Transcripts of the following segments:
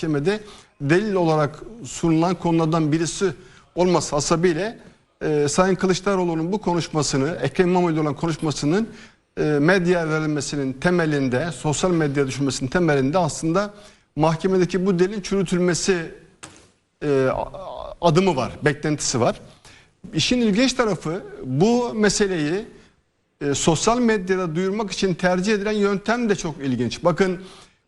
mahkemede delil olarak sunulan konulardan birisi olması hasebiyle e, Sayın Kılıçdaroğlu'nun bu konuşmasını, Ekrem İmamoğlu olan konuşmasının e, medya verilmesinin temelinde, sosyal medya düşmesinin temelinde aslında mahkemedeki bu delilin çürütülmesi e, adımı var, beklentisi var. İşin ilginç tarafı bu meseleyi e, sosyal medyada duyurmak için tercih edilen yöntem de çok ilginç. Bakın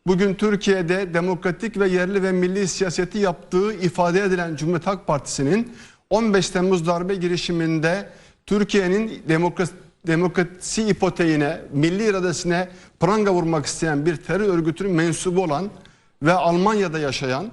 bugün Türkiye'de demokratik ve yerli ve milli siyaseti yaptığı ifade edilen Cumhuriyet Halk Partisi'nin 15 Temmuz darbe girişiminde Türkiye'nin demokrasi, demokrasi ipoteğine, milli iradesine pranga vurmak isteyen bir terör örgütünün mensubu olan ve Almanya'da yaşayan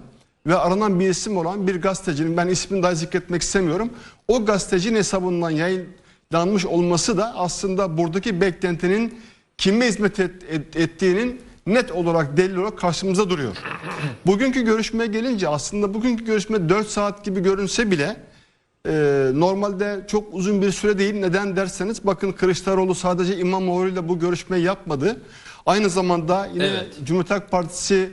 ve aranan bir isim olan bir gazetecinin ben ismini dahi zikretmek istemiyorum. O gazetecinin hesabından yayınlanmış olması da aslında buradaki beklentinin kime hizmet et- et- ettiğinin net olarak delil olarak karşımıza duruyor. Bugünkü görüşmeye gelince aslında bugünkü görüşme 4 saat gibi görünse bile e, normalde çok uzun bir süre değil. Neden derseniz bakın Kılıçdaroğlu sadece İmamoğlu ile bu görüşmeyi yapmadı. Aynı zamanda yine Evet. Cumhuriyet Halk Partisi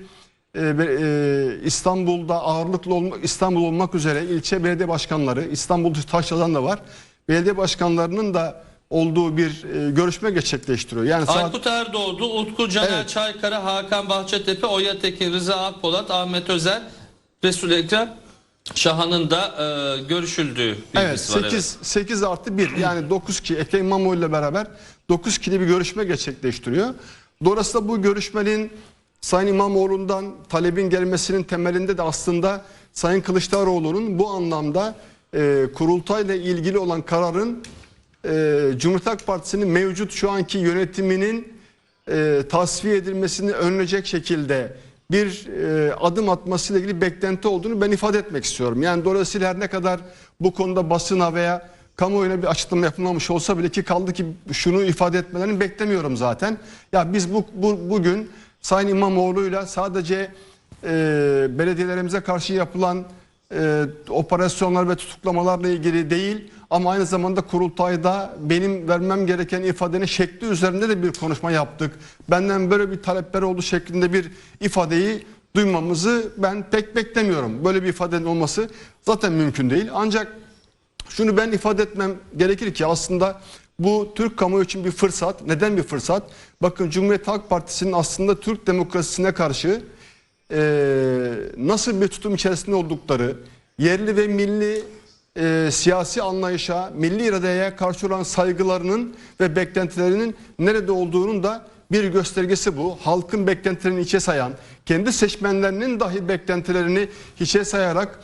e, e, İstanbul'da ağırlıklı olmak İstanbul olmak üzere ilçe belediye başkanları İstanbul Taşra'dan da var. Belediye başkanlarının da olduğu bir e, görüşme gerçekleştiriyor. Yani saat Aykut Erdoğdu, Utku Caner Evet. Çaykara, Hakan Bahçetepe, Oya Tekin, Rıza Akpolat, Ahmet Özer, Resul Ekrem Şahan'ın da e, görüşüldüğü Evet bilgisi var. 8, 8 artı 1 yani 9 kişi Ekrem İmamoğlu ile beraber 9 kişili bir görüşme gerçekleştiriyor. Dolayısıyla bu görüşmenin Sayın İmamoğlu'ndan talebin gelmesinin temelinde de aslında Sayın Kılıçdaroğlu'nun bu anlamda e, kurultayla ilgili olan kararın e, Cumhuriyet Halk Partisi'nin mevcut şu anki yönetiminin e, tasfiye edilmesini önleyecek şekilde bir e, adım atmasıyla ilgili beklenti olduğunu ben ifade etmek istiyorum. Yani dolayısıyla her ne kadar bu konuda basına veya kamuoyuna bir açıklama yapılmamış olsa bile ki kaldı ki şunu ifade etmelerini beklemiyorum zaten. Ya biz bu, bu bugün Sayın İmamoğlu'yla sadece e, belediyelerimize karşı yapılan e, operasyonlar ve tutuklamalarla ilgili değil ama aynı zamanda kurultayda benim vermem gereken ifadenin şekli üzerinde de bir konuşma yaptık. Benden böyle bir talepler oldu şeklinde bir ifadeyi duymamızı ben pek beklemiyorum. Böyle bir ifadenin olması zaten mümkün değil. Ancak şunu ben ifade etmem gerekir ki aslında bu Türk kamuoyu için bir fırsat. Neden bir fırsat? Bakın Cumhuriyet Halk Partisi'nin aslında Türk demokrasisine karşı e, nasıl bir tutum içerisinde oldukları, yerli ve milli e, siyasi anlayışa, milli iradeye karşı olan saygılarının ve beklentilerinin nerede olduğunun da bir göstergesi bu. Halkın beklentilerini içe sayan, kendi seçmenlerinin dahi beklentilerini hiçe sayarak